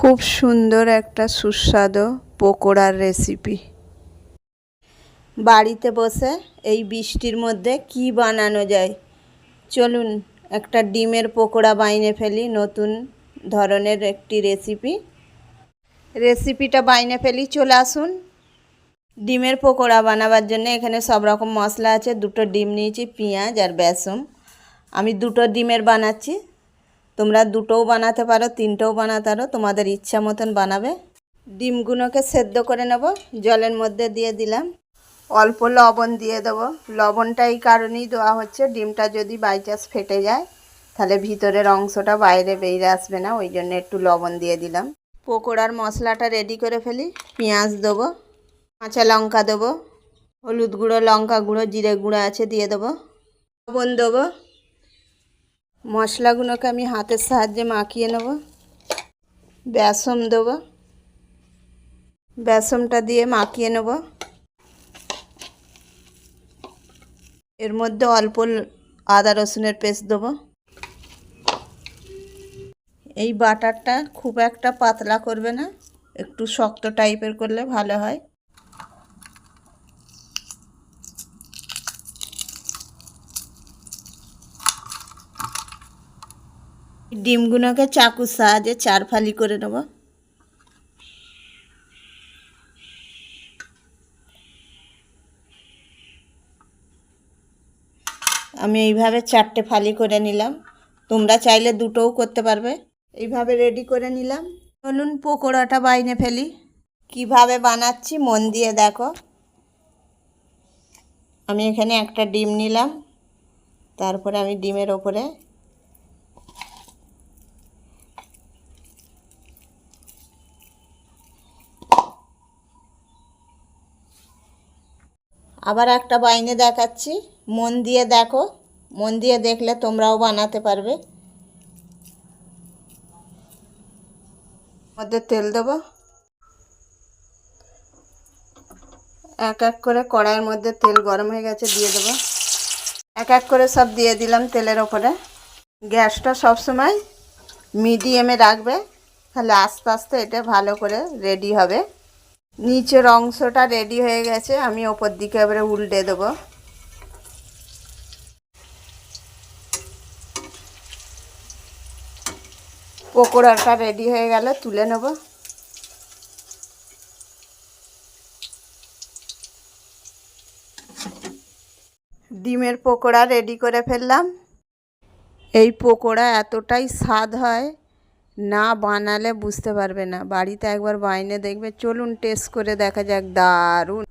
খুব সুন্দর একটা সুস্বাদু পকোড়ার রেসিপি বাড়িতে বসে এই বৃষ্টির মধ্যে কি বানানো যায়? চলুন একটা ডিমের পকোড়া বাইনে ফেলি, নতুন ধরনের একটি রেসিপি রেসিপিটা বাইনে ফেলি, চলে আসুন। ডিমের পকোড়া বানাবার জন্য এখানে সব রকম মশলা আছে, দুটো ডিম নিয়েছি, পেঁয়াজ আর বেসন। আমি দুটো ডিমের বানাচ্ছি তোমরা দুটোও বানাতে পারো, তিনটেও বানাতে পারো, তোমাদের ইচ্ছা মতন বানাবে। ডিমগুলোকে সেদ্ধ করে নেব, জলের মধ্যে দিয়ে দিলাম। অল্প লবণ দিয়ে দেবো। লবণটা এই কারণেই দেওয়া হচ্ছে, ডিমটা যদি বাই চান্স ফেটে যায়, তাহলে ভিতরের অংশটা বাইরে বেরিয়ে আসবে না, ওই জন্য একটু লবণ দিয়ে দিলাম। পকোড়ার মশলাটা রেডি করে ফেলি, পেঁয়াজ দেবো, কাঁচা লঙ্কা দেবো, হলুদ গুঁড়ো, লঙ্কা গুঁড়ো, জিরে গুঁড়ো আছে, দিয়ে দেবো। লবণ দেবো মশলাগুলোকে আমি হাতের সাহায্যে মাখিয়ে নেব। বেসম দেবো। বেসমটা দিয়ে মাখিয়ে নেব। এর মধ্যে অল্প আদা রসুনের পেস্ট দেবো। এই বাটারটা খুব একটা পাতলা করবে না, একটু শক্ত টাইপের করলে ভালো হয়। ডিমগুলোকে চাকুর সাহায্যে চার ফালি করে নেব। আমি এইভাবে চারটে ফালি করে নিলাম। তোমরা চাইলে দুটোও করতে পারবে। এইভাবে রেডি করে নিলাম। চলুন পকোড়াটা বাইনে ফেলি। কীভাবে বানাচ্ছি মন দিয়ে দেখো। আমি এখানে একটা ডিম নিলাম। তারপরে আমি ডিমের ওপরে আবার একটা বাইনে দেখাচ্ছি। মন দিয়ে দেখো। মন দিয়ে দেখলে তোমরাও বানাতে পারবে। মধ্যে তেল দেবো। এক এক করে কড়াইয়ের মধ্যে তেল গরম হয়ে গেছে, দিয়ে দেবো। এক এক করে সব দিয়ে দিলাম তেলের ওপরে। গ্যাসটা সবসময় মিডিয়ামে রাখবে। তাহলে আস্তে আস্তে এটা ভালো করে রেডি হবে। নিচের অংশটা রেডি হয়ে গেছে, আমি ওপর দিকে এবারে উল্টে দেবো। পকোড়াটা রেডি হয়ে গেল তুলে নেব। ডিমের পকোড়া রেডি করে ফেললাম। এই পকোড়া এতটাই স্বাদ হয় না বানালে বুঝতে পারবে না। বাড়িতে একবার বাইনে দেখবে, চলুন টেস্ট করে দেখা যাক, দারুণ।